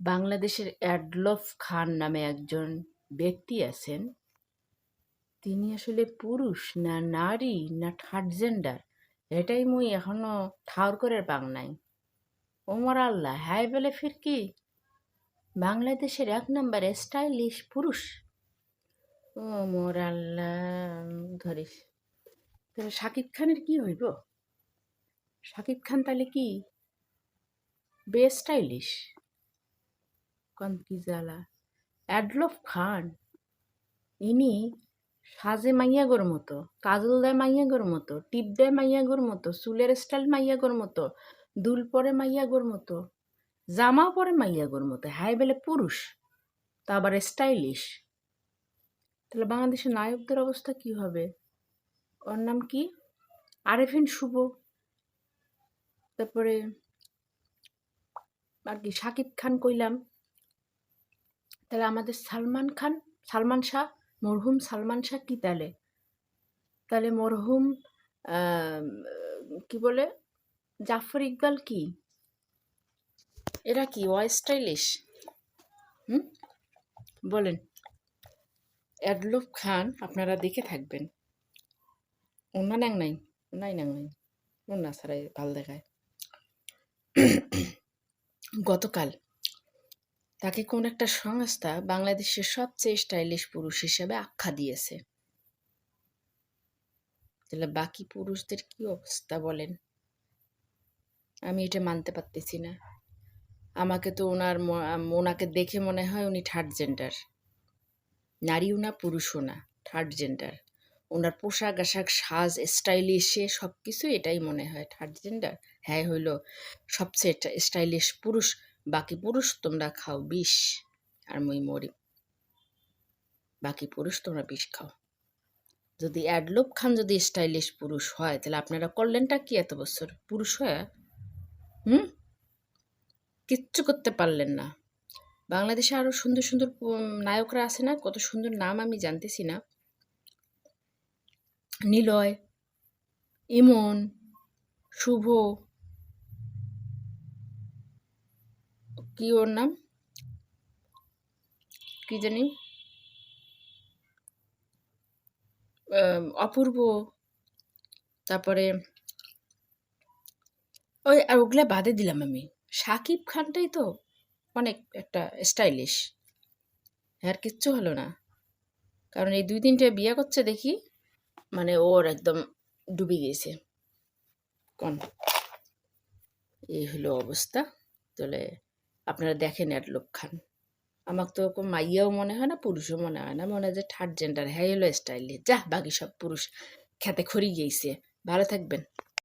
বাংলাদেশের অ্যাডলফ খান নামে একজন ব্যক্তি আছেন। তিনি আসলে পুরুষ না নারী না থার্ড জেন্ডার এটাই মুই এখনও ঠাউর করে পাং নাই। ওমর আল্লাহ, হাই বলে ফির কি? বাংলাদেশের এক নম্বরে স্টাইলিশ পুরুষ। ওমর আল্লাহ, ধরিস। তাহলে শাকিব খানের কি হইব? শাকিব খান তাহলে কি? বে স্টাইলিশ। কন কি জ্বালা? অ্যাডলফ খান, ইনি সাজে মাইয়াগোর মতো, কাজল দেয় মাইয়াগোর মতো, টিপ দেয় মাইয়াগোর মতো, চুলের স্টাইল মাইয়াগোর মতো, দুল পরে মাইয়াগোর মতো জামা পরে মাইয়াগোর মতো, হাই বেলে পুরুষ, তা আবার স্টাইলিশ। তাহলে বাংলাদেশের নায়কদের অবস্থা কি হবে? ওর নাম কি? আরেফিন শুভ। তারপরে আর কি শাকিব খান কইলাম। তাহলে আমাদের সালমান খান, সালমান শাহ, মরহুম সালমান শাহ কি তাহলে তাহলে মরহুম কি বলে? জাফর ইকবাল কি? এরা কি? Why stylish? হুম? বলেন। অ্যাডলুপ খান, আপনারা দেখে থাকবেন। অন্য ন্যাং নাই নাই ন্যাং নাই। অন্য সারাই ভালো দেখায়। গতকাল তাকে কোন একটা সংস্থা বাংলাদেশের সবচেয়ে স্টাইলিশ পুরুষ হিসেবে আখ্যা দিয়েছে। তাহলে বাকি পুরুষদের কি অবস্থা বলেন? আমি এটা মানতে পারতেছি না। আমাকে তো ওনার ওনাকে দেখে মনে হয় উনি থার্ড জেন্ডার নারীও না, পুরুষও না থার্ড জেন্ডার ওনার পোশাক আশাক, সাজ, স্টাইলিশে সব কিছু এটাই মনে হয়। থার্ড জেন্ডার হ্যাঁ হইল সবচেয়ে স্টাইলিশ পুরুষ বাকি পুরুষ তোমরা খাও বিষ আর মই মরি বাকি পুরুষ তোমরা বিষ খাও। যদি অ্যাডলোপ খান যদি স্টাইলিশ পুরুষ হয়, তাহলে আপনারা করলেনটা কি এত বছর? পুরুষ হয়? হুম? কিচ্ছু করতে পারলেন না। বাংলাদেশে আরও সুন্দর সুন্দর নায়করা আছে না? কত সুন্দর নাম আমি জানতেছি না। নিলয়, ইমন, শুভ কি ওর নাম? কি জানি? অপূর্ব। তারপরে ওই, আর ওগুলা বাদে দিলাম আমি। সাকিব খানটাই তো অনেক একটা স্টাইলিশ আর কিচ্ছু হলো না। কারণ এই দুই তিনটে বিয়ে করছে দেখি মানে ওর একদম ডুবে গেছে কোন? এই হলো অবস্থা। তাহলে আপনারা দেখেন এক লক্ষণ। আমার তো ওরকম মাইয়াও মনে হয় না, পুরুষও মনে হয় না। মনে হয় যে থার্ড জেন্ডার হ্যাঁ হলো স্টাইলে যা বাকি সব পুরুষ খেতে খড়ি গিয়েছে। ভালো থাকবেন।